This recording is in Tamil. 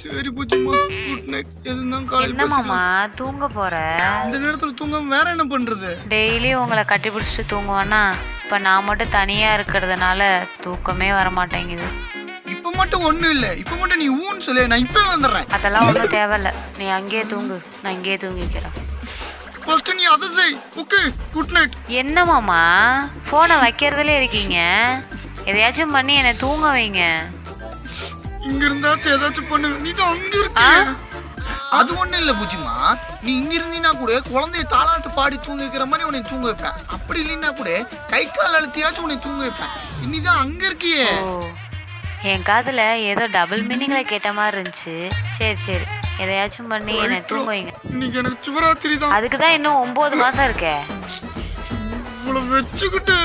சரி பூச்சிமா குட் நைட் எது இருந்தாலும் காலையில் என்ன மாமா? தூங்க போற? இந்த நேரத்துல தூங்காம வேற என்ன பண்றது? டெய்லி உங்களை கட்டி பிடிச்சிட்டு தூங்குவேன்னா இப்போ நான் மட்டும் தனியா இருக்கிறதுனால தூக்கமே வர மாட்டேங்குது இப்ப மட்டும் ஒண்ணும் இல்ல. இப்ப மட்டும் நீ ஊன்னு சொல்லு. நான் இப்பவே வந்துடுறேன். அதெல்லாம் ஒன்றும் தேவையில்ல. நீ அங்கேயே தூங்கு. நான் இங்கேயே தூங்கிக்கிறேன். ஃபர்ஸ்ட் நீ அதை செய். ஓகே குட் நைட் என்ன மாமா? ஃபோனை வைக்கிறதுல இருக்கீங்க. எதையாச்சும் பண்ணி என்னை தூங்க வைங்க. இங்க இருந்தாச்சும் ஏதாச்சும் பண்ணு. நீ தான் அங்க இருக்க. அது ஒண்ணும் இல்ல பூச்சிமா நீ இங்க இருந்தீனா கூட குழந்தைய தாளாட்டு பாடி தூங்க வைக்கிற மாதிரி உன்னை தூங்க வைப்பேன். அப்படி இல்லைன்னா கூட கை கால் அழுத்தியாச்சும் உன்னை தூங்க வைப்பேன். நீ தான் அங்க இருக்கியே. என் காதுல ஏதோ டபுள் மீனிங்ல கேட்ட மாதிரி இருந்துச்சு. சரி சரி. எதையாச்சும் பண்ணி என்னை தூங்க வைங்க. இன்னைக்கு எனக்கு சிவராத்திரி தான். அதுக்கு தான் இன்னும் ஒன்பது மாசம் இருக்கே. இவ்வளவு வச்சுக்கிட்டு